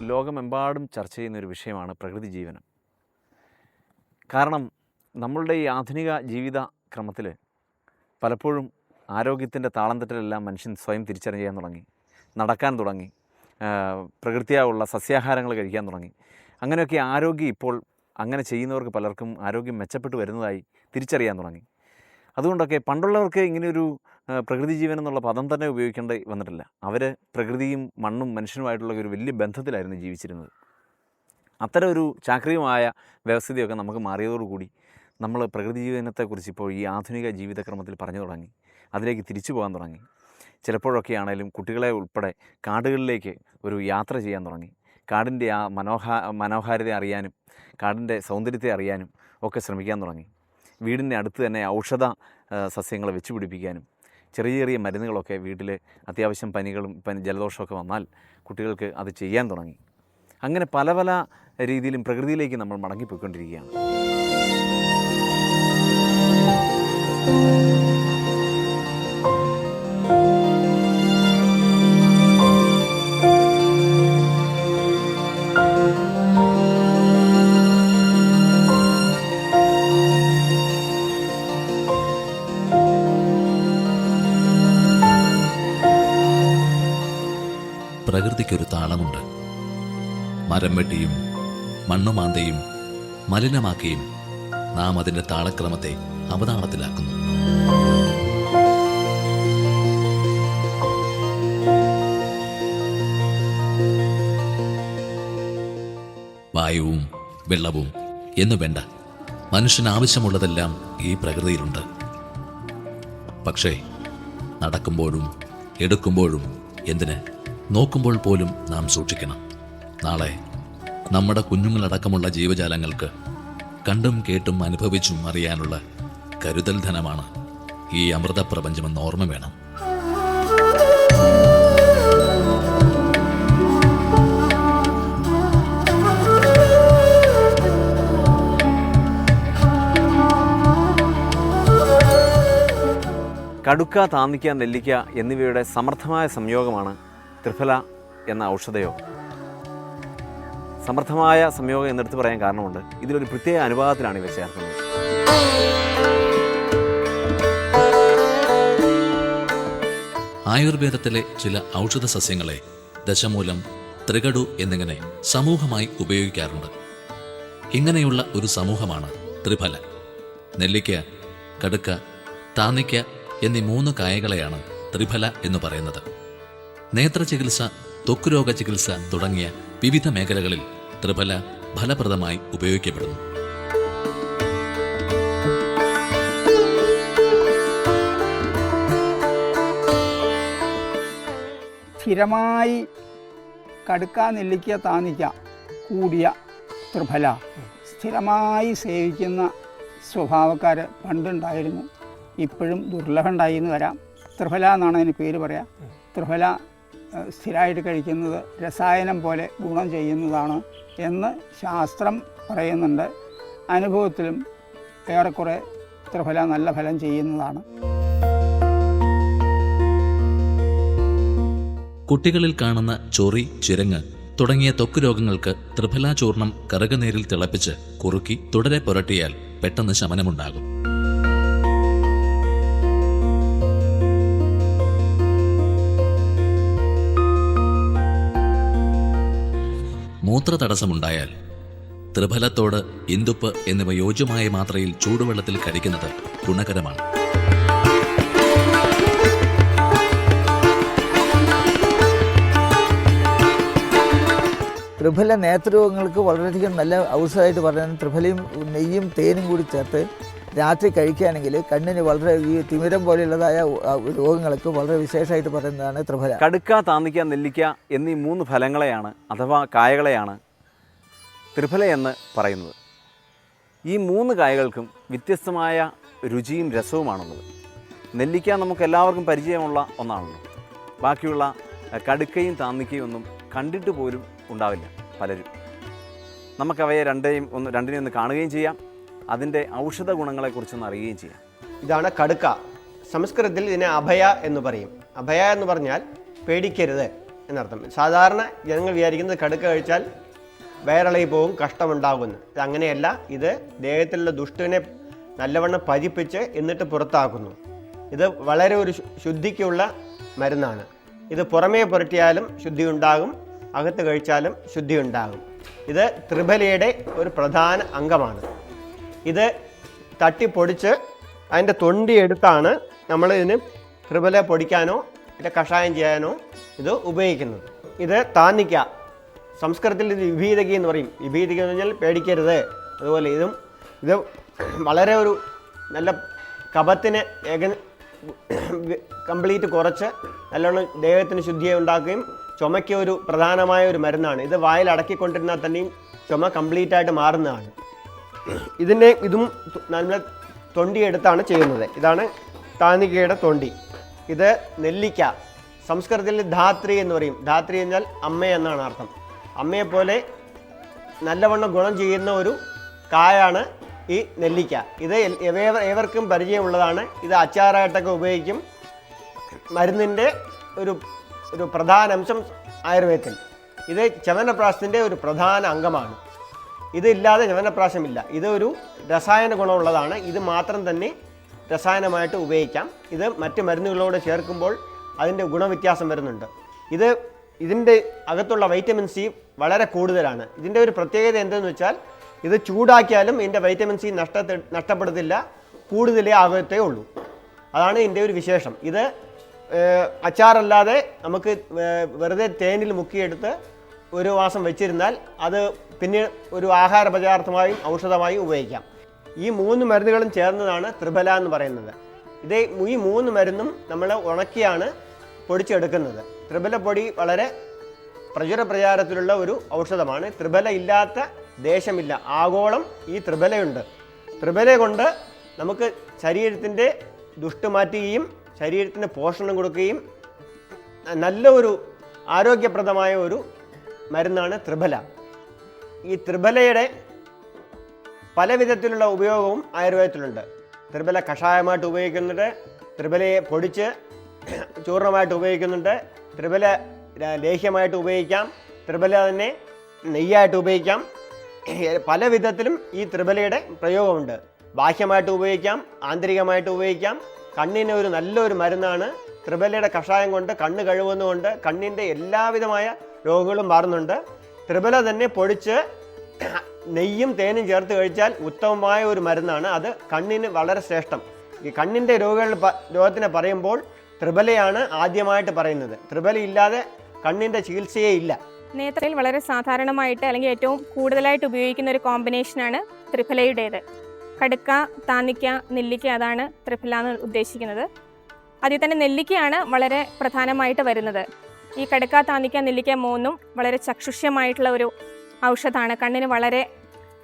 ലോകമെമ്പാടും ചർച്ച ചെയ്യുന്ന ഒരു വിഷയമാണ് പ്രകൃതി ജീവനം. കാരണം നമ്മളുടെ ഈ ആധുനിക ജീവിത ക്രമത്തിൽ പലപ്പോഴും ആരോഗ്യത്തിന്റെ താളം തെറ്റലെല്ലാം മനുഷ്യൻ സ്വയം തിരിച്ചറിയാൻ തുടങ്ങി നടക്കാൻ തുടങ്ങി പ്രകൃതിയായുള്ള സസ്യാഹാരങ്ങൾ കഴിക്കാൻ തുടങ്ങി. അങ്ങനെയൊക്കെ ആരോഗ്യം ഇപ്പോൾ അങ്ങനെ ചെയ്യുന്നവർക്ക് പലർക്കും ആരോഗ്യം മെച്ചപ്പെട്ടു വരുന്നതായി തിരിച്ചറിയാൻ തുടങ്ങി. അതുകൊണ്ടൊക്കെ പണ്ടുള്ളവർക്ക് ഇങ്ങനെയൊരു പ്രകൃതി ജീവൻ എന്നുള്ള പദം തന്നെ ഉപയോഗിക്കേണ്ടി വന്നിട്ടില്ല. അവർ പ്രകൃതിയും മണ്ണും മനുഷ്യനുമായിട്ടുള്ള ഒരു വലിയ ബന്ധത്തിലായിരുന്നു ജീവിച്ചിരുന്നത്. അത്തരം ഒരു ചാക്രികമായ വ്യവസ്ഥിതിയൊക്കെ നമുക്ക് മാറിയതോടുകൂടി നമ്മൾ പ്രകൃതി ജീവനത്തെക്കുറിച്ച് ഇപ്പോൾ ഈ ആധുനിക ജീവിതക്രമത്തിൽ പറഞ്ഞു തുടങ്ങി അതിലേക്ക് തിരിച്ചു പോകാൻ തുടങ്ങി. ചിലപ്പോഴൊക്കെ ആണെങ്കിലും കുട്ടികളെ ഉൾപ്പെടെ കാടുകളിലേക്ക് ഒരു യാത്ര ചെയ്യാൻ തുടങ്ങി. കാടിന്റെ ആ മനോഹാ മനോഹാരിത അറിയാനും കാടിന്റെ സൗന്ദര്യത്തെ അറിയാനും ഒക്കെ ശ്രമിക്കാൻ തുടങ്ങി. വീടിന്റെ അടുത്ത് തന്നെ ഔഷധ സസ്യങ്ങളെ വെച്ചുപിടിപ്പിക്കാനും വെച്ച് പിടിപ്പിക്കാനും ചെറിയ ചെറിയ മരുന്നുകളൊക്കെ വീട്ടിൽ അത്യാവശ്യം പനികളും പനി ജലദോഷമൊക്കെ വന്നാൽ കുട്ടികൾക്ക് അത് ചെയ്യാൻ തുടങ്ങി. അങ്ങനെ പല പല രീതിയിലും പ്രകൃതിയിലേക്ക് നമ്മൾ മടങ്ങിപ്പോയിക്കൊണ്ടിരിക്കുകയാണ്. പ്രകൃതിക്കൊരു താളമുണ്ട്. മരം വെട്ടിയും മണ്ണുമാന്തയും മലിനമാക്കിയും നാം അതിന്റെ താളക്രമത്തെ അവതാളത്തിലാക്കുന്നു. വായുവും വെള്ളവും എന്നു വേണ്ട. മനുഷ്യന് ആവശ്യമുള്ളതെല്ലാം ഈ പ്രകൃതിയിലുണ്ട്. പക്ഷേ നടക്കുമ്പോഴും എടുക്കുമ്പോഴും എന്തിന്? നോക്കുമ്പോൾ പോലും നാം സൂക്ഷിക്കണം. നാളെ നമ്മുടെ കുഞ്ഞുങ്ങളടക്കമുള്ള ജീവജാലങ്ങൾക്ക് കണ്ടും കേട്ടും അനുഭവിച്ചും അറിയാനുള്ള കരുതൽ ധനമാണ് ഈ അമൃത പ്രപഞ്ചമെന്ന് ഓർമ്മ വേണം. കടുക്ക താന്നിക്ക നെല്ലിക്ക എന്നിവയുടെ സമർത്ഥമായ സംയോഗമാണ് ത്രിഫല എന്ന ഔഷധയോ? സമർത്ഥമായ സംയോഗം എന്നെടുത്ത് പറയാൻ കാരണമുണ്ട്. ഇതിലൊരു പ്രത്യേക അനുപാതത്തിലാണ് ഇവ ചേർക്കുന്നത്. ആയുർവേദത്തിലെ ചില ഔഷധ സസ്യങ്ങളെ ദശമൂലം ത്രികടു എന്നിങ്ങനെ സമൂഹമായി ഉപയോഗിക്കാറുണ്ട്. ഇങ്ങനെയുള്ള ഒരു സമൂഹമാണ് ത്രിഫല. നെല്ലിക്ക കടുക്ക താന്നിക്ക എന്നീ മൂന്ന് കായകളെയാണ് ത്രിഫല എന്ന് പറയുന്നത്. നേത്രചികിത്സ ത്വക്കുരോഗ ചികിത്സ തുടങ്ങിയ വിവിധ മേഖലകളിൽ ത്രിഫല ഫലപ്രദമായി ഉപയോഗിക്കപ്പെടുന്നു. സ്ഥിരമായി കടുക്ക നെല്ലിക്ക താന്നിക്ക കൂടിയ ത്രിഫല സ്ഥിരമായി സേവിക്കുന്ന സ്വഭാവക്കാർ പണ്ടുണ്ടായിരുന്നു. ഇപ്പോഴും ദുർലഭമുണ്ടായി എന്ന് വരാം. ത്രിഫല എന്നാണ് അതിന് പേര് പറയാം. ത്രിഫല സ്ഥിരമായിട്ട് കഴിക്കുന്നത് രസായനം പോലെ ഗുണം ചെയ്യുന്നതാണ് എന്ന് ശാസ്ത്രം പറയുന്നുണ്ട്. അനുഭവത്തിലും ഏറെക്കുറെ ഇത്ര ഫലം നല്ല ഫലം ചെയ്യുന്നതാണ്. കുട്ടികളിൽ കാണുന്ന ചൊറി ചിരങ്ങ് തുടങ്ങിയ ത്വക്ക് രോഗങ്ങൾക്ക് ത്രിഫലാചൂർണം കറുകനീരിൽ തിളപ്പിച്ച് കുറുക്കി തുടരെ പുരട്ടിയാൽ പെട്ടെന്ന് ശമനമുണ്ടാകും. മൂത്ര തടസ്സമുണ്ടായാൽ ത്രിഫലത്തോട് ഇന്ദുപ്പ് എന്നിവ യോജ്യമായ മാത്രയിൽ ചൂടുവെള്ളത്തിൽ കഴിക്കുന്നത് ഗുണകരമാണ്. ത്രിഫല നേത്രരോഗങ്ങൾക്ക് വളരെയധികം നല്ല ഔഷധമായിട്ട് പറയുന്നത് ത്രിഫലയും നെയ്യും തേനും കൂടി ചേർത്ത് രാത്രി കഴിക്കുകയാണെങ്കിൽ കണ്ണിന് വളരെ ഈ തിമിരം പോലെയുള്ളതായ രോഗങ്ങൾക്ക് വളരെ വിശേഷമായിട്ട് പറയുന്നതാണ് ത്രിഫല. കടുക്ക താന്നിക്ക നെല്ലിക്ക എന്നീ മൂന്ന് ഫലങ്ങളെയാണ് അഥവാ കായകളെയാണ് ത്രിഫല എന്ന് പറയുന്നത്. ഈ മൂന്ന് കായകൾക്കും വ്യത്യസ്തമായ രുചിയും രസവുമാണുള്ളത്. നെല്ലിക്ക നമുക്ക് എല്ലാവർക്കും പരിചയമുള്ള ഒന്നാണല്ലോ ബാക്കിയുള്ള കടുക്കയും താന്നിക്കയും ഒന്നും കണ്ടിട്ട് പോലും ഉണ്ടാവില്ല പലരും. നമുക്കവയെ രണ്ടേയും ഒന്ന് രണ്ടിനെയും ഒന്ന് കാണുകയും ചെയ്യാം. അതിന്റെ ഔഷധ ഗുണങ്ങളെക്കുറിച്ചൊന്ന് അറിയുകയും ചെയ്യാം. ഇതാണ് കടുക്ക. സംസ്കൃതത്തിൽ ഇതിനെ അഭയ എന്ന് പറയും. അഭയ എന്ന് പറഞ്ഞാൽ പേടിക്കരുത് എന്നർത്ഥം. സാധാരണ ജനങ്ങൾ വിചാരിക്കുന്നത് കടുക്ക കഴിച്ചാൽ വയറിളകി പോകും കഷ്ടമുണ്ടാകുന്നു ഇത് അങ്ങനെയല്ല. ഇത് ദേഹത്തിലുള്ള ദുഷ്ടിനെ നല്ലവണ്ണം പതിപ്പിച്ച് എന്നിട്ട് പുറത്താക്കുന്നു. ഇത് വളരെ ഒരു ശുദ്ധിക്കുള്ള മരുന്നാണ്. ഇത് പുറമേ പുരട്ടിയാലും ശുദ്ധി ഉണ്ടാകും അകത്ത് കഴിച്ചാലും ശുദ്ധി ഉണ്ടാകും ഇത് ത്രിഫലയുടെ ഒരു പ്രധാന അംഗമാണ്. ഇത് തട്ടിപ്പൊടിച്ച് അതിന്റെ തൊണ്ടി എടുത്താണ് നമ്മൾ ഇതിന് ത്രിപല പൊടിക്കാനോ ഇത് കഷായം ചെയ്യാനോ ഇത് ഉപയോഗിക്കുന്നത്. ഇത് താന്നിക്ക. സംസ്കൃതത്തിൽ ഇത് വിഭീതക എന്ന് പറയും. വിഭീതക എന്ന് പറഞ്ഞാൽ പേടിക്കരുത്. അതുപോലെ ഇതും ഇത് വളരെ ഒരു നല്ല കപത്തിന് ഏക കംപ്ലീറ്റ് കുറച്ച് നല്ലോണം ദേഹത്തിന് ശുദ്ധിയെ ഉണ്ടാക്കുകയും ചുമയ്ക്ക് ഒരു പ്രധാനമായ ഒരു മരുന്നാണ്. ഇത് വായിൽ അടക്കിക്കൊണ്ടിരുന്നാൽ തന്നെയും ചുമ കംപ്ലീറ്റ് ആയിട്ട് മാറുന്നതാണ്. ഇതിന്റെ ഇതും നമ്മൾ തൊണ്ടി എടുത്താണ് ചെയ്യുന്നത്. ഇതാണ് താനികയുടെ തൊണ്ടി. ഇത് നെല്ലിക്ക. സംസ്കൃതത്തിൽ ധാത്രി എന്ന് പറയും. ധാത്രി എന്നാൽ അമ്മ എന്നാണ് അർത്ഥം. അമ്മയെപ്പോലെ നല്ലവണ്ണം ഗുണം ചെയ്യുന്ന ഒരു കായാണ് ഈ നെല്ലിക്ക. ഇത് ഏവർക്കും പരിചയമുള്ളതാണ്. ഇത് അച്ചാറായിട്ടൊക്കെ ഉപയോഗിക്കും. മരുന്നിന്റെ ഒരു ഒരു പ്രധാന അംശം ആയുർവേദത്തിൽ. ഇത് ചവനപ്രാസത്തിന്റെ ഒരു പ്രധാന അംഗമാണ്. ഇതില്ലാതെ ചവനപ്രാശമില്ല ഇതൊരു രസായന ഗുണമുള്ളതാണ്. ഇത് മാത്രം തന്നെ രസായനമായിട്ട് ഉപയോഗിക്കാം. ഇത് മറ്റ് മരുന്നുകളോട് ചേർക്കുമ്പോൾ അതിന്റെ ഗുണവ്യത്യാസം വരുന്നുണ്ട്. ഇത് ഇതിന്റെ അകത്തുള്ള വൈറ്റമിൻ സി വളരെ കൂടുതലാണ്. ഇതിന്റെ ഒരു പ്രത്യേകത എന്തെന്ന് വെച്ചാൽ ഇത് ചൂടാക്കിയാലും ഇതിന്റെ വൈറ്റമിൻ സി നഷ്ടത്തെ നഷ്ടപ്പെടുത്തില്ല. കൂടുതലേ ആകത്തേ ഉള്ളൂ. അതാണ് ഇതിന്റെ ഒരു വിശേഷം. ഇത് അച്ചാറല്ലാതെ നമുക്ക് വെറുതെ തേനിൽ മുക്കിയെടുത്ത് ഒരു മാസം വെച്ചിരുന്നാൽ അത് പിന്നെ ഒരു ആഹാര പദാർത്ഥമായും ഔഷധമായും ഉപയോഗിക്കാം. ഈ മൂന്ന് മരുന്നുകളും ചേർന്നതാണ് ത്രിഫല എന്ന് പറയുന്നത്. ഇത് ഈ മൂന്ന് മരുന്നും നമ്മൾ ഉണക്കിയാണ് പൊടിച്ചെടുക്കുന്നത്. ത്രിബല പൊടി വളരെ പ്രചുര പ്രചാരത്തിലുള്ള ഒരു ഔഷധമാണ്. ത്രിഫല ഇല്ലാത്ത ദേശമില്ല. ആഗോളം ഈ ത്രിഫലയുണ്ട് ത്രിഫല കൊണ്ട് നമുക്ക് ശരീരത്തിന്റെ ദുഷ്ടു മാറ്റുകയും ശരീരത്തിന് പോഷണം കൊടുക്കുകയും നല്ല ഒരു ആരോഗ്യപ്രദമായ ഒരു മരുന്നാണ് ത്രിബല. ഈ ത്രിബലയുടെ പല വിധത്തിലുള്ള ഉപയോഗവും ആയുർവേദത്തിലുണ്ട്. ത്രിബല കഷായമായിട്ട് ഉപയോഗിക്കുന്നുണ്ട് ത്രിബലയെ പൊടിച്ച് ചൂർണമായിട്ട് ഉപയോഗിക്കുന്നുണ്ട് ത്രിബല ലേഹ്യമായിട്ട് ഉപയോഗിക്കാം ത്രിബല തന്നെ നെയ്യായിട്ട് ഉപയോഗിക്കാം. പല വിധത്തിലും ഈ ത്രിബലയുടെ പ്രയോഗമുണ്ട്. ബാഹ്യമായിട്ട് ഉപയോഗിക്കാം ആന്തരികമായിട്ട് ഉപയോഗിക്കാം. കണ്ണിന് ഒരു നല്ലൊരു മരുന്നാണ്. ത്രിബലയുടെ കഷായം കൊണ്ട് കണ്ണ് കഴുകുന്നതുകൊണ്ട് കണ്ണിന്റെ എല്ലാവിധമായ രോഗങ്ങളും മാറുന്നുണ്ട്. ത്രിബല തന്നെ പൊടിച്ച് നെയ്യും തേനും ചേർത്ത് കഴിച്ചാൽ ഉത്തമമായ ഒരു മരുന്നാണ്. അത് കണ്ണിന് വളരെ ശ്രേഷ്ഠം. ഈ കണ്ണിന്റെ രോഗങ്ങൾ രോഗത്തിനെ പറയുമ്പോൾ ത്രിബലയാണ് ആദ്യമായിട്ട് പറയുന്നത്. ത്രിബല ഇല്ലാതെ കണ്ണിന്റെ ചികിത്സയേ ഇല്ല. നേത്രയിൽ വളരെ സാധാരണമായിട്ട് അല്ലെങ്കിൽ ഏറ്റവും കൂടുതലായിട്ട് ഉപയോഗിക്കുന്ന ഒരു കോമ്പിനേഷനാണ് ത്രിഫലയുടേത് കടുക്ക താന്നിക്ക നെല്ലിക്ക അതാണ് ത്രിഫല എന്ന് ഉദ്ദേശിക്കുന്നത്. അതിൽ തന്നെ നെല്ലിക്കയാണ് വളരെ പ്രധാനമായിട്ട് വരുന്നത്. ഈ കടുക്ക താന്നിക്ക നെല്ലിക്ക മൂന്നും വളരെ ചക്ഷുഷ്യമായിട്ടുള്ള ഒരു ഔഷധമാണ്. കണ്ണിന് വളരെ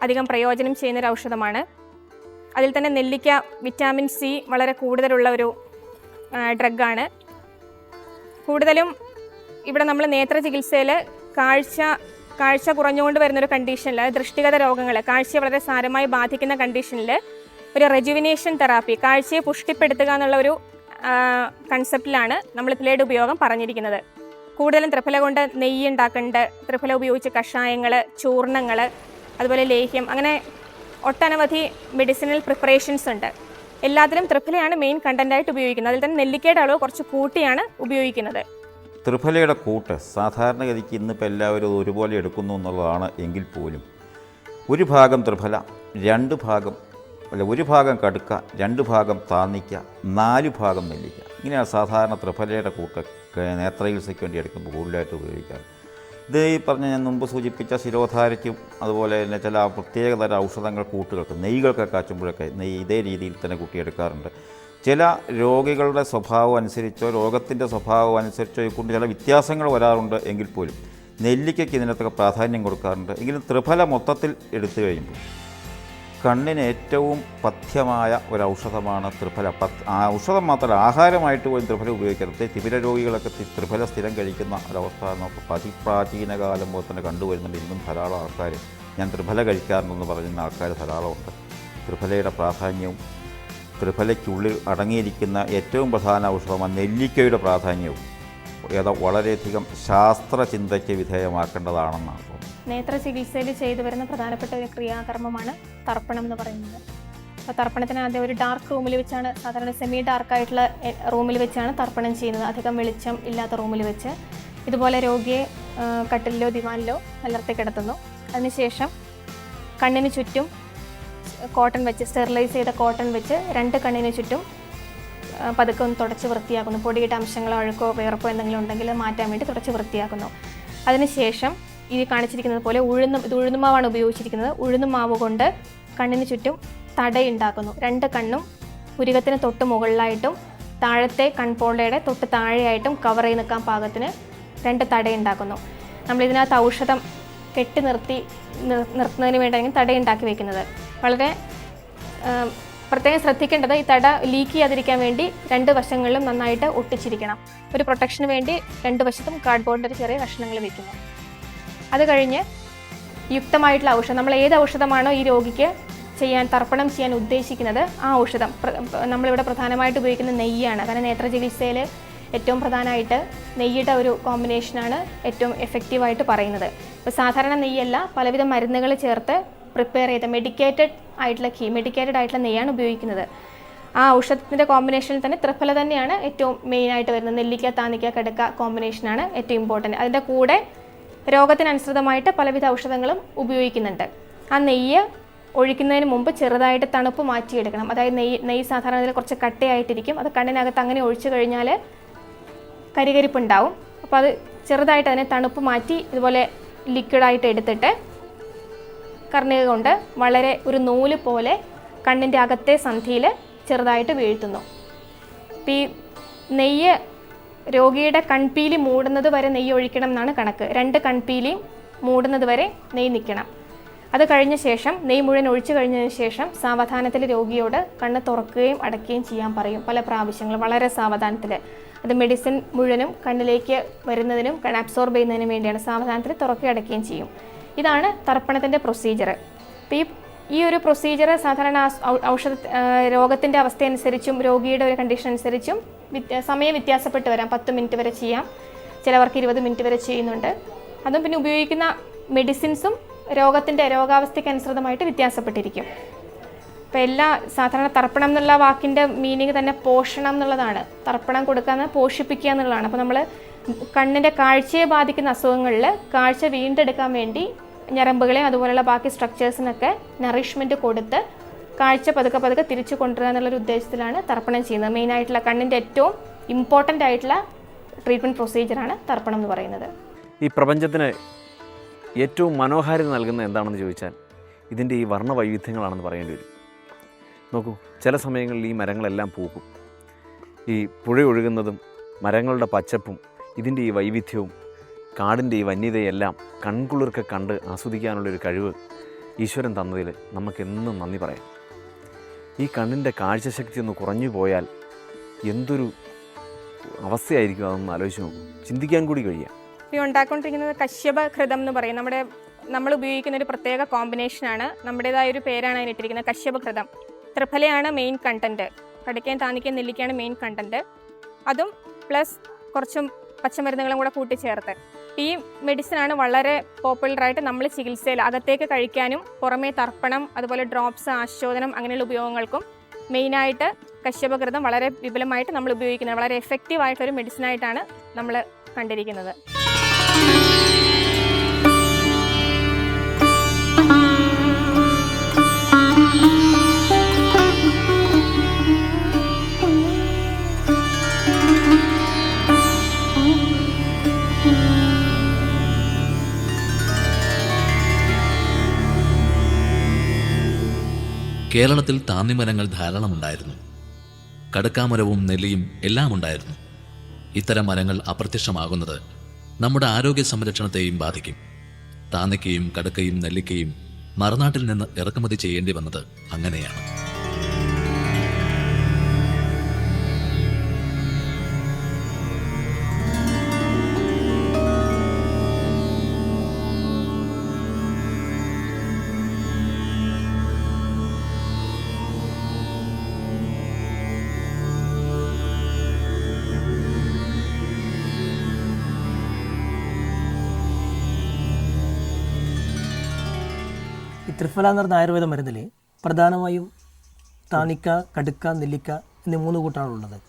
അധികം പ്രയോജനം ചെയ്യുന്ന ഒരു ഔഷധമാണ്. അതിൽ തന്നെ നെല്ലിക്ക വിറ്റാമിൻ സി വളരെ കൂടുതലുള്ള ഒരു ഡ്രഗാണ്. കൂടുതലും ഇവിടെ നമ്മൾ നേത്ര ചികിത്സയിൽ കാഴ്ച കാഴ്ച കുറഞ്ഞുകൊണ്ട് വരുന്നൊരു കണ്ടീഷനിൽ ദൃഷ്ടിഗത രോഗങ്ങൾ കാഴ്ചയെ വളരെ സാരമായി ബാധിക്കുന്ന കണ്ടീഷനിൽ ഒരു റെജുവിനേഷൻ തെറാപ്പി കാഴ്ചയെ പുഷ്ടിപ്പെടുത്തുക എന്നുള്ള ഒരു കൺസെപ്റ്റിലാണ് നമ്മൾ ഇതിലേടെ ഉപയോഗം പറഞ്ഞിരിക്കുന്നത്. കൂടുതലും ത്രിഫല കൊണ്ട് നെയ്യ് ഉണ്ടാക്കുന്നുണ്ട് ത്രിഫല ഉപയോഗിച്ച് കഷായങ്ങൾ ചൂർണങ്ങൾ അതുപോലെ ലേഹ്യം അങ്ങനെ ഒട്ടനവധി മെഡിസിനൽ പ്രിപ്പറേഷൻസ് ഉണ്ട്. എല്ലാത്തിലും ത്രിഫലയാണ് മെയിൻ കണ്ടന്റായിട്ട് ഉപയോഗിക്കുന്നത്. അതിൽ തന്നെ നെല്ലിക്കയുടെ അളവ് കുറച്ച് കൂട്ടിയാണ് ഉപയോഗിക്കുന്നത്. ത്രിഫലയുടെ കൂട്ട് സാധാരണഗതിക്ക് ഇന്നിപ്പോൾ എല്ലാവരും ഒരുപോലെ എടുക്കുന്നു എന്നുള്ളതാണ് എങ്കിൽ പോലും. ഒരു ഭാഗം ത്രിഫല രണ്ട് ഭാഗം അല്ല ഒരു ഭാഗം കടുക്ക രണ്ട് ഭാഗം താന്നിക്ക നാല് ഭാഗം നെല്ലിക്ക. ഇങ്ങനെയാണ് സാധാരണ ത്രിഫലയുടെ കൂട്ട് ക- നേത്രചികിത്സയ്ക്ക് വേണ്ടി എടുക്കുമ്പോൾ കൂടുതലായിട്ട് ഉപയോഗിക്കാറ്. ഇത് ഈ പറഞ്ഞ ഞാൻ മുമ്പ് സൂചിപ്പിച്ച ശിരോധാരയ്ക്കും അതുപോലെ തന്നെ ചില പ്രത്യേകതര ഔഷധങ്ങൾ കൂട്ടുകൾക്ക് നെയ്യുകൾക്കൊക്കെ കാച്ചുമ്പോഴൊക്കെ നെയ്യ് ഇതേ രീതിയിൽ തന്നെ കൂട്ടിയെടുക്കാറുണ്ട്. ചില രോഗികളുടെ സ്വഭാവം അനുസരിച്ചോ രോഗത്തിന്റെ സ്വഭാവം അനുസരിച്ചോ കൊണ്ട് ചില വ്യത്യാസങ്ങൾ വരാറുണ്ട് എങ്കിൽ പോലും നെല്ലിക്കയ്ക്ക് ഇതിനകത്തൊക്കെ പ്രാധാന്യം കൊടുക്കാറുണ്ട്. എങ്കിലും ത്രിഫല മൊത്തത്തിൽ എടുത്തു കഴിയുമ്പോൾ കണ്ണിന് ഏറ്റവും പഥ്യമായ ഒരു ഔഷധമാണ് ത്രിഫല ആ ഔഷധം മാത്രമല്ല ആഹാരമായിട്ട് പോലും ത്രിഫല ഉപയോഗിക്കരുത്. തിമിര രോഗികളൊക്കെ ത്രിഫല സ്ഥിരം കഴിക്കുന്ന ഒരവസ്ഥ നമുക്ക് അതിപ്രാചീന കാലം പോലെ തന്നെ കണ്ടുവരുന്നുണ്ട് ഇന്നും ധാരാളം ആൾക്കാർ. ഞാൻ ത്രിഫല കഴിക്കാറുണ്ടെന്ന് പറയുന്ന ആൾക്കാർ ധാരാളമുണ്ട്. ത്രിഫലയുടെ പ്രാധാന്യവും ത്രിഫലയ്ക്കുള്ളിൽ അടങ്ങിയിരിക്കുന്ന ഏറ്റവും പ്രധാന ഔഷധമാണ് നെല്ലിക്കയുടെ പ്രാധാന്യവും. ഏതാ വളരെയധികം ശാസ്ത്രചിന്തയ്ക്ക് വിധേയമാക്കേണ്ടതാണെന്നാണ് നേത്ര ചികിത്സയിൽ ചെയ്തു വരുന്ന പ്രധാനപ്പെട്ട ഒരു ക്രിയാകർമ്മമാണ് തർപ്പണം എന്ന് പറയുന്നത്. അപ്പോൾ തർപ്പണത്തിന് ആദ്യം ഒരു ഡാർക്ക് റൂമിൽ വെച്ചാണ് സാധാരണ സെമി ഡാർക്ക് ആയിട്ടുള്ള റൂമിൽ വെച്ചാണ് തർപ്പണം ചെയ്യുന്നത്. അധികം വെളിച്ചം ഇല്ലാത്ത റൂമിൽ വെച്ച്. ഇതുപോലെ രോഗിയെ കട്ടിലോ കട്ടിലിലോ ദിവാനിലോ നിലർത്തി കിടത്തുന്നു. അതിനുശേഷം കണ്ണിന് ചുറ്റും കോട്ടൺ വെച്ച് സ്റ്റെറിലൈസ് ചെയ്ത കോട്ടൺ വെച്ച് രണ്ട് കണ്ണിന് ചുറ്റും പതുക്കെ ഒന്ന് തുടച്ച് വൃത്തിയാക്കുന്നു. പൊടിയിട്ട അംശങ്ങളോ അഴുക്കോ വേർപ്പോ എന്തെങ്കിലും ഉണ്ടെങ്കിൽ മാറ്റാൻ വേണ്ടി തുടച്ച് വൃത്തിയാക്കുന്നു. അതിനുശേഷം ഈ കാണിച്ചിരിക്കുന്നത് പോലെ ഉഴുന്ന് ഇത് ഉഴുന്നുമാവാണ് ഉപയോഗിച്ചിരിക്കുന്നത്. ഉഴുന്നുമാവ് കൊണ്ട് കണ്ണിന് ചുറ്റും തടയുണ്ടാക്കുന്നു. രണ്ട് കണ്ണും പുരികത്തിന് തൊട്ട് മുകളിലായിട്ടും താഴത്തെ കൺപോളയുടെ തൊട്ട് താഴെയായിട്ടും കവർ ചെയ്ത് നിൽക്കാൻ പാകത്തിന് രണ്ട് തടയുണ്ടാക്കുന്നു. നമ്മളിതിനകത്ത് ഔഷധം കെട്ടി നിർത്തി നിർ- നിർത്തുന്നതിന് വേണ്ടിയാണ് തടയുണ്ടാക്കി വെക്കുന്നത്. വളരെ പ്രത്യേകം ശ്രദ്ധിക്കേണ്ടത് ഈ തട ലീക്ക് ചെയ്യാതിരിക്കാൻ വേണ്ടി രണ്ട് വശങ്ങളിലും നന്നായിട്ട് ഒട്ടിച്ചിരിക്കണം. ഒരു പ്രൊട്ടക്ഷന് വേണ്ടി രണ്ട് വശത്തും കാർഡ്ബോർഡിന്റെ ചെറിയ കഷ്ണങ്ങൾ വെക്കുന്നു. അത് കഴിഞ്ഞ് യുക്തമായിട്ടുള്ള ഔഷധം. നമ്മൾ ഏത് ഔഷധമാണോ ഈ രോഗിക്ക് ചെയ്യാൻ തർപ്പണം ചെയ്യാൻ ഉദ്ദേശിക്കുന്നത് ആ ഔഷധം. നമ്മളിവിടെ പ്രധാനമായിട്ട് ഉപയോഗിക്കുന്ന നെയ്യാണ്. കാരണം നേത്ര ചികിത്സയിൽ ഏറ്റവും പ്രധാനമായിട്ട് നെയ്യുടെ ഒരു കോമ്പിനേഷനാണ് ഏറ്റവും എഫക്റ്റീവായിട്ട് പറയുന്നത്. ഇപ്പോൾ സാധാരണ നെയ്യല്ല പലവിധ മരുന്നുകൾ ചേർത്ത് പ്രിപ്പയർ ചെയ്ത മെഡിക്കേറ്റഡ് ആയിട്ടുള്ള കീ മെഡിക്കേറ്റഡ് ആയിട്ടുള്ള നെയ്യാണ് ഉപയോഗിക്കുന്നത്. ആ ഔഷധത്തിന്റെ കോമ്പിനേഷനിൽ തന്നെ ത്രിഫല തന്നെയാണ് ഏറ്റവും മെയിനായിട്ട് വരുന്നത്. നെല്ലിക്ക താന്നിക്ക കിടക്ക കോമ്പിനേഷനാണ് ഏറ്റവും ഇമ്പോർട്ടന്റ്. അതിന്റെ കൂടെ രോഗത്തിനനുസൃതമായിട്ട് പലവിധ ഔഷധങ്ങളും ഉപയോഗിക്കുന്നുണ്ട്. ആ നെയ്യ് ഒഴിക്കുന്നതിന് മുമ്പ് ചെറുതായിട്ട് തണുപ്പ് മാറ്റിയെടുക്കണം. അതായത് നെയ്യ് നെയ്യ് സാധാരണ കുറച്ച് കട്ടയായിട്ടിരിക്കും. അത് കണ്ണിനകത്ത് അങ്ങനെ ഒഴിച്ചു കഴിഞ്ഞാൽ കരികരിപ്പുണ്ടാവും. അപ്പോൾ അത് ചെറുതായിട്ട് അതിനെ തണുപ്പ് മാറ്റി ഇതുപോലെ ലിക്വിഡായിട്ട് എടുത്തിട്ട് കർണിക കൊണ്ട് വളരെ ഒരു നൂൽ പോലെ കണ്ണിന്റെ അകത്തെ സന്ധിയിൽ ചെറുതായിട്ട് വീഴ്ത്തുന്നു. അപ്പോൾ ഈ നെയ്യ് രോഗിയുടെ കൺപീലി മൂടുന്നത് വരെ നെയ്യ് ഒഴിക്കണം എന്നാണ് കണക്ക്. രണ്ട് കൺപീലിയും മൂടുന്നത് വരെ നെയ്യ് നിൽക്കണം അത് കഴിഞ്ഞ ശേഷം നെയ്യ് മുഴുവൻ ഒഴിച്ചു കഴിഞ്ഞതിന് ശേഷം സാവധാനത്തിൽ രോഗിയോട് കണ്ണ് തുറക്കുകയും അടയ്ക്കുകയും ചെയ്യാൻ പറയും പല പ്രാവശ്യങ്ങൾ വളരെ സാവധാനത്തിൽ. അത് മെഡിസിൻ മുഴുവനും കണ്ണിലേക്ക് വരുന്നതിനും കണ് അബ്സോർബ് ചെയ്യുന്നതിനും വേണ്ടിയാണ് സാവധാനത്തിൽ തുറക്കുകയും അടയ്ക്കുകയും ചെയ്യും. ഇതാണ് തർപ്പണത്തിന്റെ പ്രൊസീജിയർ അപ്പോൾ ഈ ഈ ഒരു പ്രൊസീജിയർ സാധാരണ ഔഷധ രോഗത്തിന്റെ അവസ്ഥ അനുസരിച്ചും രോഗിയുടെ ഒരു കണ്ടീഷൻ അനുസരിച്ചും സമയം വ്യത്യാസപ്പെട്ട് വരാം. പത്ത് മിനിറ്റ് വരെ ചെയ്യാം. ചിലവർക്ക് ഇരുപത് മിനിറ്റ് വരെ ചെയ്യുന്നുണ്ട്. അതും പിന്നെ ഉപയോഗിക്കുന്ന മെഡിസിൻസും രോഗത്തിന്റെ രോഗാവസ്ഥയ്ക്ക് അനുസൃതമായിട്ട് വ്യത്യാസപ്പെട്ടിരിക്കും. അപ്പോൾ എല്ലാ സാധാരണ തർപ്പണം എന്നുള്ള വാക്കിന്റെ മീനിങ് തന്നെ പോഷണം എന്നുള്ളതാണ്. തർപ്പണം കൊടുക്കുക എന്ന് പോഷിപ്പിക്കുക എന്നുള്ളതാണ്. അപ്പോൾ നമ്മൾ കണ്ണിന്റെ കാഴ്ചയെ ബാധിക്കുന്ന അസുഖങ്ങളിൽ കാഴ്ച വീണ്ടെടുക്കാൻ വേണ്ടി ഞരമ്പുകളെയും അതുപോലെയുള്ള ബാക്കി സ്ട്രക്ചേഴ്സിനൊക്കെ നറിഷ്മെന്റ് കൊടുത്ത് കാഴ്ച പതുക്കെ പതുക്കെ തിരിച്ചു കൊണ്ടുവരിക എന്നുള്ളൊരു ഉദ്ദേശത്തിലാണ് തർപ്പണം ചെയ്യുന്നത്. മെയിൻ ആയിട്ടുള്ള കണ്ണിന്റെ ഏറ്റവും ഇമ്പോർട്ടന്റ് ആയിട്ടുള്ള ട്രീറ്റ്മെന്റ് പ്രൊസീജിയറാണ് തർപ്പണം എന്ന് പറയുന്നത്. ഈ പ്രപഞ്ചത്തിന് ഏറ്റവും മനോഹാരിത നൽകുന്നത് എന്താണെന്ന് ചോദിച്ചാൽ ഇതിന്റെ ഈ വർണ വൈവിധ്യങ്ങളാണെന്ന് പറയേണ്ടി വരും. നോക്കൂ ചില സമയങ്ങളിൽ ഈ മരങ്ങളെല്ലാം പൂക്കും. ഈ പുഴ ഒഴുകുന്നതും മരങ്ങളുടെ പച്ചപ്പും ഇതിന്റെ ഈ വൈവിധ്യവും കാടിന്റെ ഈ വന്യതയെല്ലാം കൺകുളിർക്കെ കണ്ട് ആസ്വദിക്കാനുള്ളൊരു കഴിവ് ഈശ്വരൻ തന്നതിൽ നമുക്കെന്നും നന്ദി പറയാം. ഈ കണ്ണിന്റെ കാഴ്ചശക്തി ഒന്ന് കുറഞ്ഞു പോയാൽ എന്തൊരു അവസ്ഥയായിരിക്കും അതൊന്ന് ആലോചിച്ച് നോക്കും. ചിന്തിക്കാൻ കൂടി കഴിയാം. ഈ ഉണ്ടാക്കൊണ്ടിരിക്കുന്നത് കശ്യപ ഘൃതം എന്ന് പറയും. നമ്മുടെ നമ്മൾ ഉപയോഗിക്കുന്ന ഒരു പ്രത്യേക കോമ്പിനേഷനാണ് നമ്മുടേതായ ഒരു പേരാണ് അതിനിട്ടിരിക്കുന്നത് കശ്യപ ഘൃതം ത്രിഫലയാണ് മെയിൻ കണ്ടന്റ് കടുക്കയും താന്നിക്കാൻ നെല്ലിക്കയാണ് മെയിൻ കണ്ടന്റ് അതും പ്ലസ് കുറച്ചും പച്ചമരുന്നുകളും കൂടെ കൂട്ടിച്ചേർത്ത്. ഈ മെഡിസിനാണ് വളരെ പോപ്പുലറായിട്ട് നമ്മൾ ചികിത്സയിൽ അകത്തേക്ക് കഴിക്കാനും പുറമേ തർപ്പണം അതുപോലെ ഡ്രോപ്സ് ആശോധനം അങ്ങനെയുള്ള ഉപയോഗങ്ങൾക്കും മെയിനായിട്ട് കശ്യപകൃതം വളരെ വിപുലമായിട്ട് നമ്മൾ ഉപയോഗിക്കുന്നത്. വളരെ എഫക്റ്റീവ് ആയിട്ടൊരു മെഡിസിനായിട്ടാണ് നമ്മൾ കണ്ടിരിക്കുന്നത്. കേരളത്തിൽ താന്നിമരങ്ങൾ ധാരാളമുണ്ടായിരുന്നു. കടുക്കാമരവും നെല്ലിയും എല്ലാം ഉണ്ടായിരുന്നു. ഇത്തരം മരങ്ങൾ അപ്രത്യക്ഷമാകുന്നത് നമ്മുടെ ആരോഗ്യ സംരക്ഷണത്തെയും ബാധിക്കും. താന്നിക്കയും കടുക്കയും നെല്ലിക്കയും മറുനാട്ടിൽ നിന്ന് ഇറക്കുമതി ചെയ്യേണ്ടി വന്നത് അങ്ങനെയാണ്. ത്രിഫല എന്ന് പറഞ്ഞ ആയുർവേദ മരുന്നിൽ പ്രധാനമായും താണിക്ക കടുക്ക നെല്ലിക്ക എന്നീ മൂന്ന് കൂട്ടാണുള്ളത്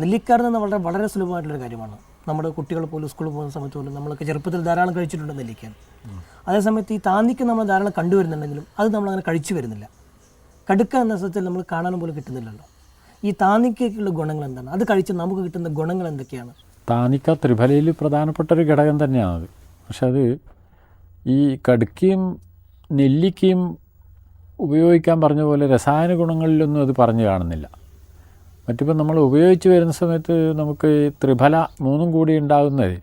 നെല്ലിക്ക എന്ന് വളരെ വളരെ സുലഭമായിട്ടുള്ളൊരു കാര്യമാണ്. നമ്മുടെ കുട്ടികൾ പോലും സ്കൂളിൽ പോകുന്ന സമയത്ത് പോലും നമ്മളൊക്കെ ചെറുപ്പത്തിൽ ധാരാളം കഴിച്ചിട്ടുണ്ട് നെല്ലിക്ക. അതേസമയത്ത് ഈ താന്നിക്ക നമ്മൾ ധാരാളം കണ്ടുവരുന്നുണ്ടെങ്കിലും അത് നമ്മളങ്ങനെ കഴിച്ചു വരുന്നില്ല. കടുക്ക എന്ന സത്യത്തിൽ നമ്മൾ കാണാനും പോലും കിട്ടുന്നില്ലല്ലോ. ഈ താന്നിക്കുള്ള ഗുണങ്ങൾ എന്താണ്? അത് കഴിച്ച് നമുക്ക് കിട്ടുന്ന ഗുണങ്ങൾ എന്തൊക്കെയാണ്? താനിക്ക ത്രിഫലയിൽ പ്രധാനപ്പെട്ട ഒരു ഘടകം തന്നെയാണത് പക്ഷെ അത് ഈ കടുക്കയും നെല്ലിക്കയും ഉപയോഗിക്കാൻ പറഞ്ഞ പോലെ രസായന ഗുണങ്ങളിലൊന്നും അത് പറഞ്ഞു കാണുന്നില്ല. മറ്റിപ്പോൾ നമ്മൾ ഉപയോഗിച്ച് വരുന്ന സമയത്ത് നമുക്ക് ത്രിഫല മൂന്നും കൂടി ഉണ്ടാകുന്നത്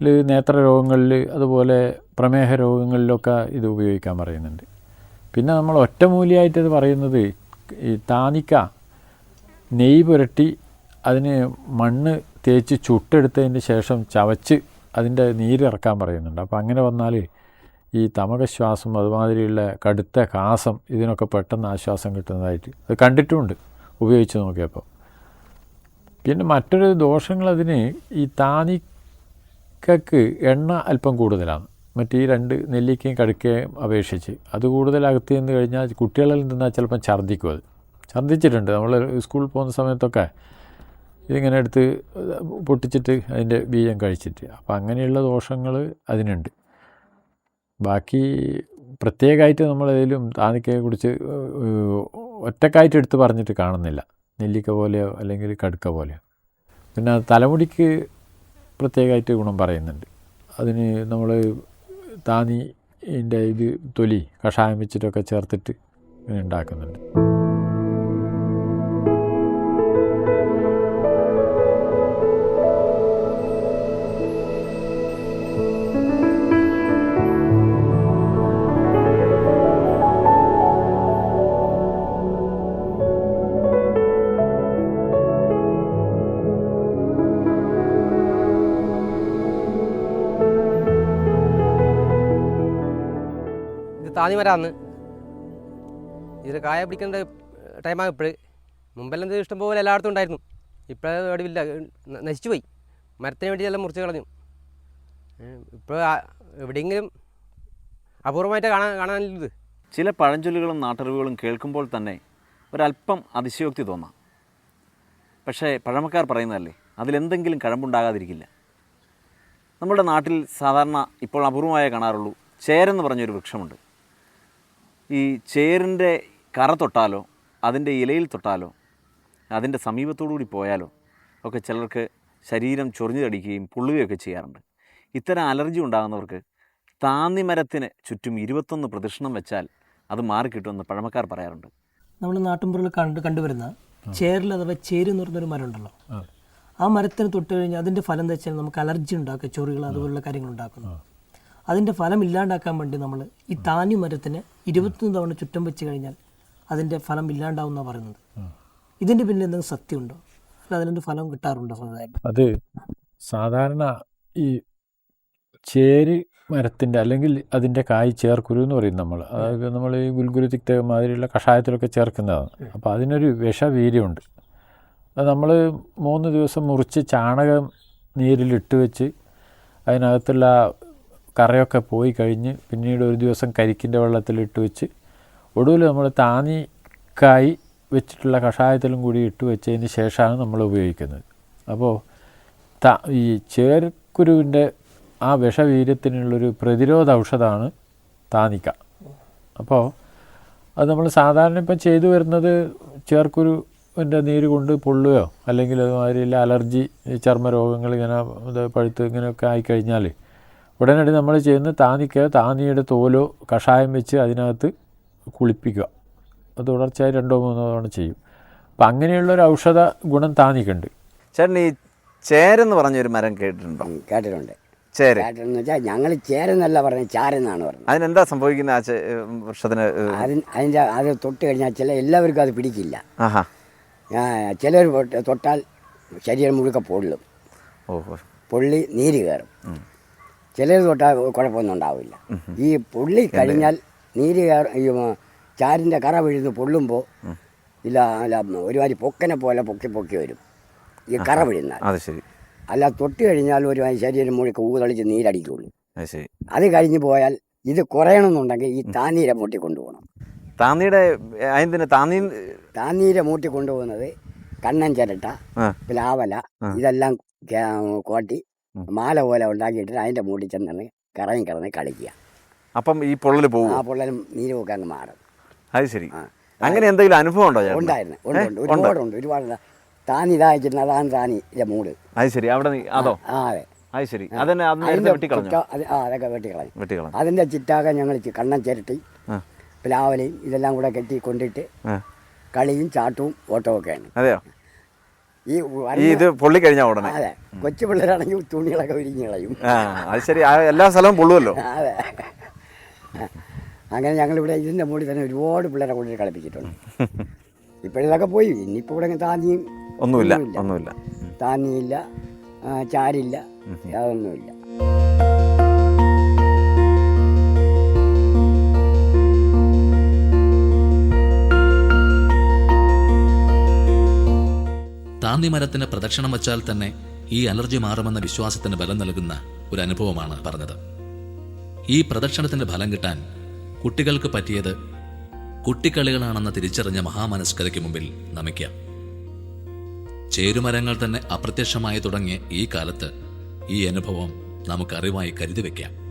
നേത്ര നേത്രരോഗങ്ങളിൽ അതുപോലെ പ്രമേഹ രോഗങ്ങളിലൊക്കെ ഇത് ഉപയോഗിക്കാൻ പറയുന്നുണ്ട്. പിന്നെ നമ്മൾ ഒറ്റമൂലിയായിട്ട് ഇത് പറയുന്നത് ഈ താനിക്ക നെയ് പുരട്ടി അതിന് മണ്ണ് തേച്ച് ചുട്ടെടുത്തതിന് ശേഷം ചവച്ച് അതിന്റെ നീരിറക്കാൻ പറയുന്നുണ്ട്. അപ്പോൾ അങ്ങനെ വന്നാൽ ഈ തമകശ്വാസം അതുമാതിരിയുള്ള കടുത്ത കാസം ഇതിനൊക്കെ പെട്ടെന്ന് ആശ്വാസം കിട്ടുന്നതായിട്ട് അത് കണ്ടിട്ടുമുണ്ട് ഉപയോഗിച്ച് നോക്കിയപ്പോൾ. പിന്നെ മറ്റൊരു ദോഷങ്ങൾ അതിന് ഈ താനിക്കക്ക് എണ്ണ അല്പം കൂടുതലാണ്. മറ്റേ രണ്ട് നെല്ലിക്കയും കടുക്കയും അപേക്ഷിച്ച് അത് കൂടുതൽ അകത്ത് നിന്ന് കഴിഞ്ഞാൽ കുട്ടികളിൽ നിന്നാൽ ചിലപ്പം ഛർദ്ദിക്കും അത്. ഛർദ്ദിച്ചിട്ടുണ്ട്. നമ്മൾ സ്കൂളിൽ പോകുന്ന സമയത്തൊക്കെ ഇതിങ്ങനെ എടുത്ത് പൊട്ടിച്ചിട്ട് അതിന്റെ ബീജം കഴിച്ചിട്ട്. അപ്പം അങ്ങനെയുള്ള ദോഷങ്ങൾ അതിനുണ്ട്. ബാക്കി പ്രത്യേകമായിട്ട് നമ്മളേതിലും താനിക്കയെക്കുറിച്ച് ഒറ്റക്കായിട്ട് എടുത്ത് പറഞ്ഞിട്ട് കാണുന്നില്ല. നെല്ലിക്ക പോലെയോ അല്ലെങ്കിൽ കടുക്ക പോലെയോ. പിന്നെ തലമുടിക്ക് പ്രത്യേകമായിട്ട് ഗുണം പറയുന്നുണ്ട്. അതിന് നമ്മൾ താനീന്റെ ഇത് തൊലി കഷായം വെച്ചിട്ടൊക്കെ ചേർത്തിട്ട് ഉണ്ടാക്കുന്നുണ്ട്. ഇത് വരാന്ന്. ഇതിൽ കായ പിടിക്കേണ്ട ടൈമാണ് ഇപ്പോൾ മുമ്പെല്ലാം ഇത് ഇഷ്ടംപോലെ എല്ലായിടത്തും ഉണ്ടായിരുന്നു. ഇപ്പോഴത് അടിവില്ല ന- നശിച്ചു പോയി. മരത്തിന് വേണ്ടി എല്ലാം മുറിച്ച് കളഞ്ഞു. ഇപ്പോൾ എവിടെയെങ്കിലും അപൂർവമായിട്ട് കാണാൻ കാണാനില്ലത്. ചില പഴഞ്ചൊല്ലുകളും നാട്ടറിവുകളും കേൾക്കുമ്പോൾ തന്നെ ഒരല്പം അതിശയോക്തി തോന്നാം. പക്ഷേ പഴമക്കാർ പറയുന്നതല്ലേ അതിലെന്തെങ്കിലും കഴമ്പുണ്ടാകാതിരിക്കില്ല. നമ്മുടെ നാട്ടിൽ സാധാരണ ഇപ്പോൾ അപൂർവമായേ കാണാറുള്ളൂ. ചേരെന്ന് പറഞ്ഞൊരു വൃക്ഷമുണ്ട്. ഈ ചേറിന്റെ കറ തൊട്ടാലോ അതിന്റെ ഇലയിൽ തൊട്ടാലോ അതിന്റെ സമീപത്തോടുകൂടി പോയാലോ ഒക്കെ ചിലർക്ക് ശരീരം ചൊറിഞ്ഞു തടിക്കുകയും പൊള്ളുകയൊക്കെ ചെയ്യാറുണ്ട്. ഇത്തരം അലർജി ഉണ്ടാകുന്നവർക്ക് താന്നിമരത്തിന് ചുറ്റും ഇരുപത്തൊന്ന് പ്രദക്ഷിണം വെച്ചാൽ അത് മാറിക്കിട്ടുമെന്ന് പഴമക്കാർ പറയാറുണ്ട്. നമ്മൾ നാട്ടിൻപുറങ്ങളിൽ കണ്ട് കണ്ടുവരുന്ന ചേരിൽ അഥവാ ചേര് എന്ന് പറഞ്ഞൊരു മരം ഉണ്ടല്ലോ ആ മരത്തിന് തൊട്ട് കഴിഞ്ഞാൽ അതിന്റെ ഫലം എന്താ വെച്ചാൽ നമുക്ക് അലർജി ഉണ്ടാക്കുക ചൊറികൾ അതുപോലുള്ള കാര്യങ്ങൾ ഉണ്ടാക്കുന്നു. അതിന്റെ ഫലം ഇല്ലാണ്ടാക്കാൻ വേണ്ടി നമ്മൾ ഈ താനി മരത്തിന് ഇരുപത്തൊന്ന് തവണ ചുറ്റം വെച്ച് കഴിഞ്ഞാൽ അതിന്റെ ഫലം ഇല്ലാണ്ടാവുന്ന പറയുന്നത്. ഇതിന്റെ പിന്നിൽ എന്തെങ്കിലും സത്യമുണ്ടോ? അല്ല അതിനൊരു ഫലം കിട്ടാറുണ്ടോ സ്വന്തമായിട്ട്? അത് സാധാരണ ഈ ചേര് മരത്തിന്റെ അല്ലെങ്കിൽ അതിന്റെ കായ് ചേർക്കുരു എന്ന് പറയും നമ്മൾ അതായത് നമ്മൾ ഈ ഗുൽഗുരു തിക്ത മാതിരിയുള്ള കഷായത്തിലൊക്കെ ചേർക്കുന്നതാണ്. അപ്പോൾ അതിനൊരു വിഷവീര്യമുണ്ട്. അത് നമ്മൾ മൂന്ന് ദിവസം മുറിച്ച് ചാണകം നീരിലിട്ട് വെച്ച് അതിനകത്തുള്ള കറയൊക്കെ പോയി കഴിഞ്ഞ് പിന്നീട് ഒരു ദിവസം കരിക്കിന്റെ വെള്ളത്തിലിട്ട് വെച്ച് ഒടുവിൽ നമ്മൾ താനിക്കായി വെച്ചിട്ടുള്ള കഷായത്തിലും കൂടി ഇട്ട് വെച്ചതിന് ശേഷമാണ് നമ്മൾ ഉപയോഗിക്കുന്നത്. അപ്പോൾ ത ഈ ചേർക്കുരുവിന്റെ ആ വിഷവീര്യത്തിനുള്ളൊരു പ്രതിരോധ ഔഷധമാണ് താനിക്ക. അപ്പോൾ അത് നമ്മൾ സാധാരണ ഇപ്പം ചെയ്തു വരുന്നത് ചേർക്കുരുവിന്റെ നീര് കൊണ്ട് പൊള്ളുകയോ അല്ലെങ്കിൽ അതുമാതിരി അലർജി ചർമ്മ ചർമ്മരോഗങ്ങൾ ഇങ്ങനെ ഇത് പഴുത്ത് ഇങ്ങനെയൊക്കെ ആയിക്കഴിഞ്ഞാൽ ഉടനടി നമ്മൾ ചെയ്യുന്ന താന്നിക്ക് താന്നിയുടെ തോലോ കഷായം വെച്ച് അതിനകത്ത് കുളിപ്പിക്കുക. അത് തുടർച്ചയായി രണ്ടോ മൂന്നോ തവണ ചെയ്യും. അപ്പം അങ്ങനെയുള്ളൊരു ഔഷധ ഗുണം താന്നിക്കുണ്ട് ചേട്ടൻ ഈ ചേരെന്ന് പറഞ്ഞൊരു മരം കേട്ടിട്ടുണ്ടോ? കേട്ടിട്ടുണ്ട്. ചേര. വെച്ചാൽ ഞങ്ങൾ ചേരെന്നല്ല പറഞ്ഞത് ചാരെന്നാണ് പറഞ്ഞത് അതിനെന്താ സംഭവിക്കുന്ന ആ വൃക്ഷത്തിന് അതിന് അതിന്റെ അത് തൊട്ട് കഴിഞ്ഞാൽ ചില എല്ലാവർക്കും അത് പിടിക്കില്ല. ആഹാ. ചിലർ തൊട്ടാൽ ശരീരം മുഴുക്ക പൊള്ളും. ഓഹോ. പൊള്ളി നീര് കയറും. ചിലർ തൊട്ടാൽ കുഴപ്പമൊന്നും ഉണ്ടാവില്ല. ഈ പുള്ളി കഴിഞ്ഞാൽ നീര് ഈ ചാരിന്റെ കറ വിഴുന്ന് പൊള്ളുമ്പോൾ ഇല്ല അല്ല ഒരുമാതിരി പൊക്കനെ പോലെ പൊക്കി പൊക്കി വരും. ഈ കറ വിഴുന്നാൽ. അത് ശരി. അല്ല തൊട്ട് കഴിഞ്ഞാൽ ഒരു ശരീരം മുഴുക്ക ഊതളിച്ച് നീരടിക്കുള്ളൂ. അത് കഴിഞ്ഞ് പോയാൽ ഇത് കുറയണമെന്നുണ്ടെങ്കിൽ ഈ താനീര മൂട്ടി കൊണ്ടുപോകണം. താന്നിയുടെ താന്നി മൂട്ടി കൊണ്ടുപോകുന്നത് കണ്ണൻ ചിരട്ട പ്ലാവല ഇതെല്ലാം കോട്ടി. മാല പോലെ ഉണ്ടാക്കിയിട്ട് അതിന്റെ മൂടി ചെന്നാണ് കറങ്ങി കിടന്ന് കളിക്കുക. അപ്പം ഈ പൊള്ളൽ പോകും ആ പൊള്ളലും നീരുമൊക്കെ അങ്ങ് മാറും. അത് ശരി. അങ്ങനെ എന്തെങ്കിലും അനുഭവം ഉണ്ടോ ഉണ്ടായിരുന്നു. ഒരുപാടുണ്ട് ഒരുപാട് താൻ ഇതായിരിക്കുന്ന അതാണ് താനിന്റെ മൂട് അത് ശരി. അവിടെ അതോ? ആ അതെ. അത് ശരി. അതന്നെ അതിന്റെ വെട്ടിക്കളഞ്ഞു? ആ അതൊക്കെ വെട്ടിക്കളഞ്ഞു. വെട്ടിക്കളഞ്ഞു. അതിന്റെ ചിറ്റാകെ ഞങ്ങൾ കണ്ണൻ ചിരട്ടി. പ്ലാവലയും ഇതെല്ലാം കൂടെ കെട്ടി കൊണ്ടിട്ട് കളിയും ചാട്ടവും ഓട്ടവും ഒക്കെയാണ് അതെയോ? ഈ ഇത് പൊള്ളി കഴിഞ്ഞ ഉടനെ. അതെ. കൊച്ചു പിള്ളേരാണെങ്കിൽ തുണികളൊക്കെ വിരിഞ്ഞ് കളയും. അത് ശരി. എല്ലാ സ്ഥലവും പൊള്ളുമല്ലോ അതെ. അങ്ങനെ ഞങ്ങളിവിടെ ഇതിന്റെ മുകളിൽ തന്നെ ഒരുപാട് പിള്ളേരെ കൊണ്ടുപോയി കളിപ്പിച്ചിട്ടുണ്ട്. ഇപ്പോഴിതൊക്കെ പോയി. ഇനിയിപ്പോൾ ഇവിടെ താന്നിയും ഒന്നുമില്ല ഒന്നുമില്ല. താന്നിയില്ല ചാരില്ല അതൊന്നുമില്ല താന്നി മരത്തിന് പ്രദക്ഷിണം വച്ചാൽ തന്നെ ഈ അലർജി മാറുമെന്ന വിശ്വാസത്തിന് ബലം നൽകുന്ന ഒരു അനുഭവമാണ് പറഞ്ഞത്. ഈ പ്രദക്ഷിണത്തിന്റെ ഫലം കിട്ടാൻ കുട്ടികൾക്ക് പറ്റിയത് കുട്ടിക്കളികളാണെന്ന് തിരിച്ചറിഞ്ഞ മഹാമനസ്കരയ്ക്ക് മുമ്പിൽ നമിക്കാം. ചേരുമരങ്ങൾ തന്നെ അപ്രത്യക്ഷമായി തുടങ്ങിയ ഈ കാലത്ത് ഈ അനുഭവം നമുക്ക് അറിവായി കരുതി വയ്ക്കാം